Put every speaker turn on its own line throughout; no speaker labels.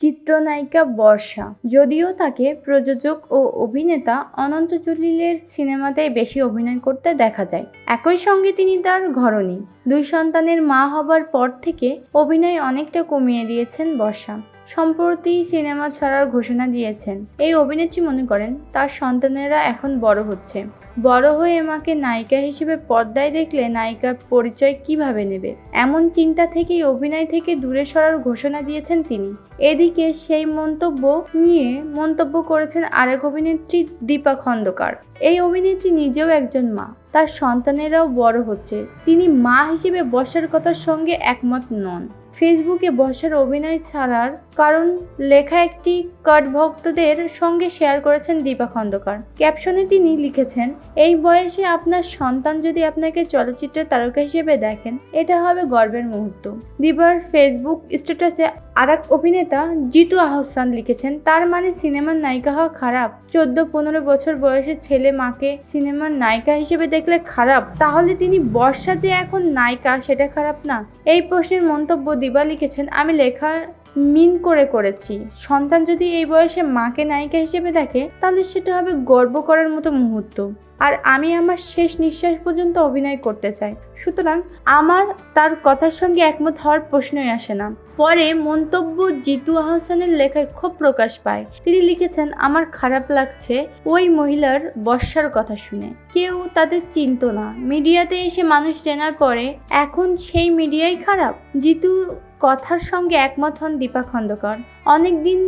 চিত্রনায়িকা বর্ষা। যদিও তাকে প্রযোজক ও অভিনেতা অনন্ত জলিলের সিনেমাতেই বেশি অভিনয় করতে দেখা যায়। একই সঙ্গে তিনি তার ঘরণী। দুই সন্তানের মা হবার পর থেকে অভিনয় অনেকটা কমিয়ে দিয়েছেন বর্ষা। সম্প্রতি সিনেমা ছাড়ার ঘোষণা দিয়েছেন। এই অভিনেত্রী মনে করেন, তার সন্তানেরা এখন বড় হচ্ছে। বড় হয়ে মাকে নায়িকা হিসেবে পর্দায় দেখলে নায়িকার পরিচয় কীভাবে নেবে? এমন চিন্তা থেকেই অভিনয় থেকে দূরে সরার ঘোষণা দিয়েছেন তিনি। এদিকে সেই মন্তব্য নিয়ে মন্তব্য করেছেন আরেক অভিনেত্রী দীপা খন্দকার। এই অভিনেত্রী নিজেও একজন মা। তার সন্তানেরাও বড় হচ্ছে। তিনি মা হিসেবে বসার কথার সঙ্গে একমত নন। ফেসবুকে বসার অভিনয় ছাড়ার কারণ লেখা একটি কট ভক্তদের সঙ্গে শেয়ার করেছেন দীপা খন্দকার। ক্যাপশনে তিনি লিখেছেন, এই বয়সে আপনার সন্তান যদি আপনাকে চলচ্চিত্রের তারকা হিসেবে দেখেন, এটা হবে গর্বের মুহূর্ত। দীপার ফেসবুক স্ট্যাটাসে আর এক অভিনেতা জিতু আহসান লিখেছেন, তার মানে সিনেমার নায়িকা হওয়া খারাপ। চোদ্দ পনেরো বছর বয়সে ছেলে মাকে সিনেমার নায়িকা হিসেবে দেখলে খারাপ। তাহলে তিনি বর্ষা যে এখন নায়িকা, সেটা খারাপ না? এই প্রশ্নের মন্তব্য দিবা লিখেছেন আমি লেখার মিন করে করেছি। সন্তান যদি এই বয়সে মাকে নায়িকা হিসেবে দেখে, তাহলে সেটা হবে গর্ব করার মতো মুহূর্ত। আর আমি আমার শেষ নিঃশ্বাস পর্যন্ত অভিনয় করতে চাই। সুতরাং আমার তার কথার সঙ্গে একমত হওয়ার প্রশ্নই আসে না। পরে মন্তব্য জিতু আহসানের লেখায় খুব প্রকাশ পায়। তিনি লিখেছেন, আমার খারাপ লাগছে ওই মহিলার বর্ষার কথা শুনে। কেউ তাদের চিনত না। মিডিয়াতে এসে মানুষ চেনার পরে এখন সেই মিডিয়াই খারাপ। জিতু কথার সঙ্গে একমত হন দীপা খন্দকর। অনেকদিন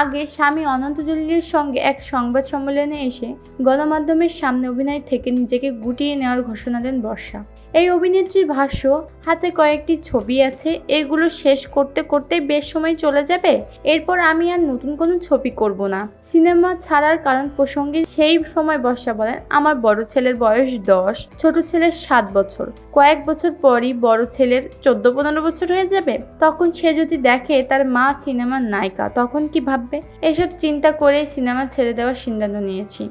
আগে স্বামী অনন্ত জলিলের সঙ্গে এক সংবাদ সম্মেলনে এসে গণমাধ্যমের সামনে অভিনয় থেকে নিজেকে গুটিয়ে নেওয়ার ঘোষণা দেন বর্ষা। এই অভিনেত্রীর ভাষ্য, হাতে কয়েকটি ছবি আছে, এগুলো শেষ করতে করতে বেশ সময় চলে যাবে, এরপর আমি আর নতুন কোনো ছবি করব না। সিনেমা ছাড়ার কারণ প্রসঙ্গে সেই সময় বর্ষা বলেন, আমার বড় ছেলের বয়স দশ, ছোট ছেলের সাত বছর। কয়েক বছর পরই বড় ছেলের চোদ্দ পনেরো বছর হয়ে যাবে। তখন সে যদি দেখে তার মা সিনেমার নায়িকা, তখন কি ভাববে? এসব চিন্তা করে সিনেমা ছেড়ে দেওয়ার সিদ্ধান্ত নিয়েছি।